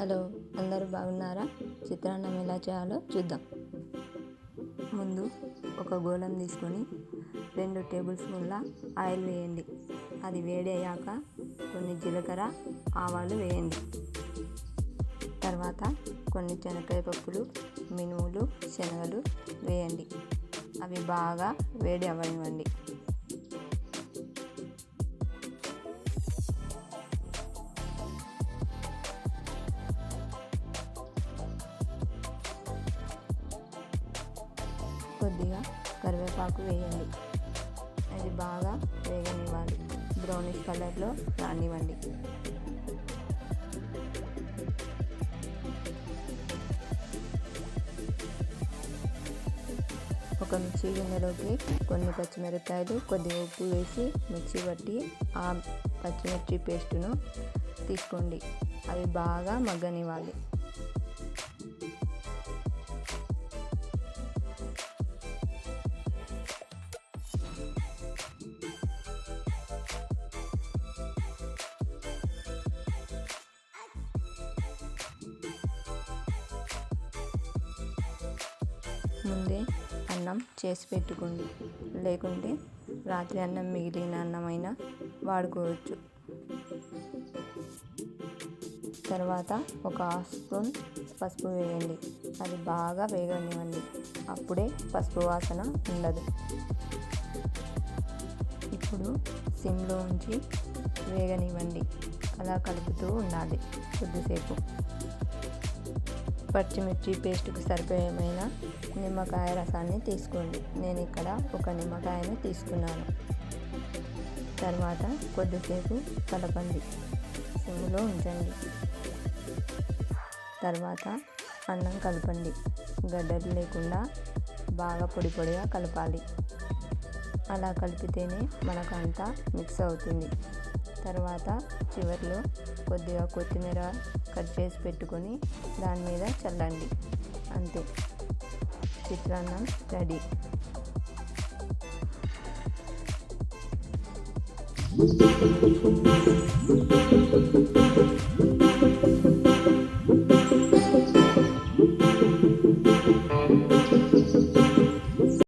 Hello అందరూ బాగున్నారా? చిత్రాన్నం ఎలా చేయాలో చూద్దాం. ముందు ఒక గోళం తీసుకొని రెండు టేబుల్ స్పూన్ల ఆయిల్ వేయండి. అది వేడి అయ్యాక కొన్ని జీలకర్ర ఆవాలు వేయండి. తర్వాత కొన్ని శనగకాయ పప్పులు మినుములు శనగలు వేయండి. అవి బాగా వేడి అవ్వనివ్వండి. కొద్దిగా కరివేపాకు వేయండి. అది బాగా వేగనివ్వాలి. బ్రౌనిష్ కలర్లో రానివ్వండి. ఒక మిక్సీ గిన్నెలోకి కొన్ని పచ్చిమిరపకాయలు కొద్దిగా ఉప్పు వేసి మిక్సీ పట్టి ఆ పచ్చిమిర్చి పేస్టును తీసుకోండి. అవి బాగా మగ్గనివ్వాలి. ముందే అన్నం చేసి పెట్టుకోండి. లేకుంటే రాత్రి అన్నం మిగిలిన అన్నమైనా వాడుకోవచ్చు. తర్వాత ఒక హాఫ్ స్పూన్ పసుపు వేయండి. అది బాగా వేగనివ్వండి. అప్పుడే పసుపు వాసన ఉండదు. ఇప్పుడు సిమ్లో ఉంచి వేగనివ్వండి. అలా కలుపుతూ ఉండాలి కొద్దిసేపు. పచ్చిమిర్చి పేస్ట్కి సరిపోయేమైన నిమ్మకాయ రసాన్ని తీసుకోండి. నేను ఇక్కడ ఒక నిమ్మకాయను తీసుకున్నాను. తర్వాత కొద్దిసేపు కలపండి. సిమ్లో ఉంచండి. తర్వాత అన్నం కలపండి. గడ్డలు లేకుండా బాగా పొడి పొడిగా కలపాలి. అలా కలిపితేనే మనకు అంతా మిక్స్ అవుతుంది. తర్వాత చివరిలో కొద్దిగా కొత్తిమీర కట్ చేసి పెట్టుకొని దాని మీద చల్లండి అంతే చిత్రాన్నం రెడీ Thank you.